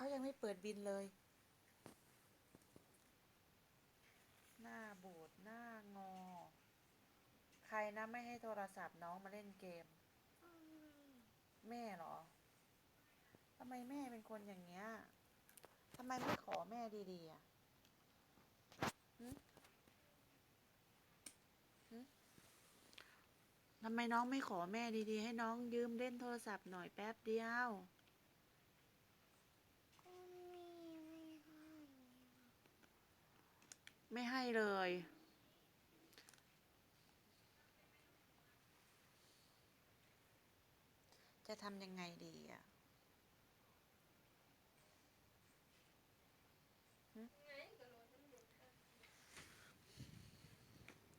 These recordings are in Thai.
เขายังไม่เปิดบินเลย หน้าบูดหน้างอ ใครนะไม่ให้โทรศัพท์น้องมาเล่นเกม แม่เหรอทำไมแม่เป็นคนอย่างเงี้ยทำไมไม่ขอแม่ดีๆอะทำไมน้องไม่ขอแม่ดีๆ ให้น้องยืมเล่นโทรศัพท์หน่อยแป๊บเดียว ก็มีไม่ให้ ไม่ให้เลย จะทำยังไงดีอะ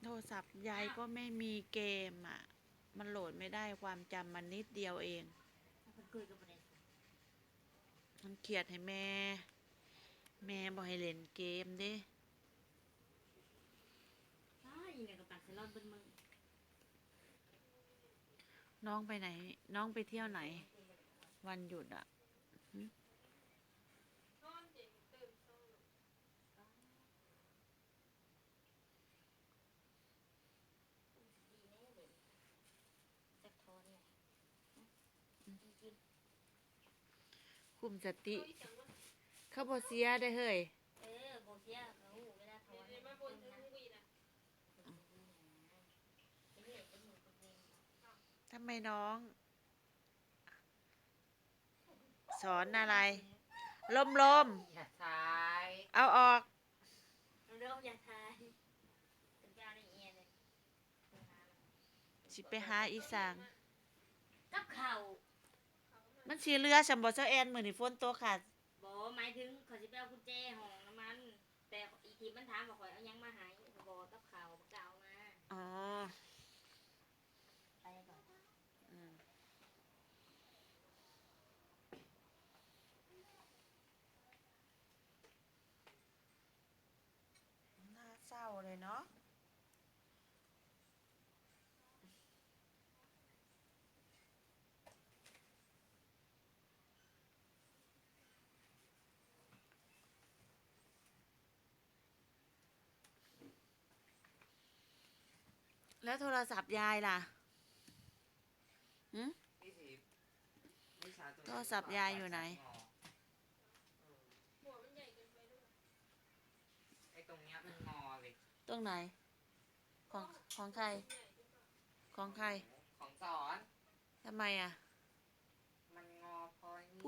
โทรศัพท์ยายก็ไม่มีเกมอะ มันโหลดไม่ได้ความจำมันนิดเดียวเอง มันคุยกับประเด็นมันเขียดให้แม่ แม่บอกให้เล่นเกมเด้อ้าว ยิงกับปัดเซลอนบนมือน้องไปไหน น้องไปเที่ยวไหน วันหยุดอะดีแน่เลยจักทอนเนี่ยกินคุมสติ เขาบอเสียได้เฮ้ย เออโบเชียเขาหูเวลาทอนเนี่ยมันนะเป็นเหตุเป็นหมูเป็นเวร ทำไมน้อง สอนอะไร ลมลมอย่าใช้ๆเอาออก เริ่มอยากทายเป็นเจ้าได้เอียเลยสิไปหาอีสาง กับเข่ามันสีเรือฉันบอเจ้าแอนมือนี่ฝนตัวขาดบอหมายถึงเขาจะไปเอากุญแจห้องน้ำมัน แต่อีกทีมันถามว่าข่อยเอายังมาหายบอกกับเข่าบอกเก่ามา อ๋อ ไปก่อน อืมน่า เศร้าเลยเนาะแล้วโทรศัพท์ยายล่ะหืมพี่สีวิชาตัวนี้โทรศัพท์ยายอยู่ไหนเออไอ้ตรงเนี้ยมันงอเลย ตรงไหน ของของใคร ของใครของสอนทำไมอะ มันงอพอย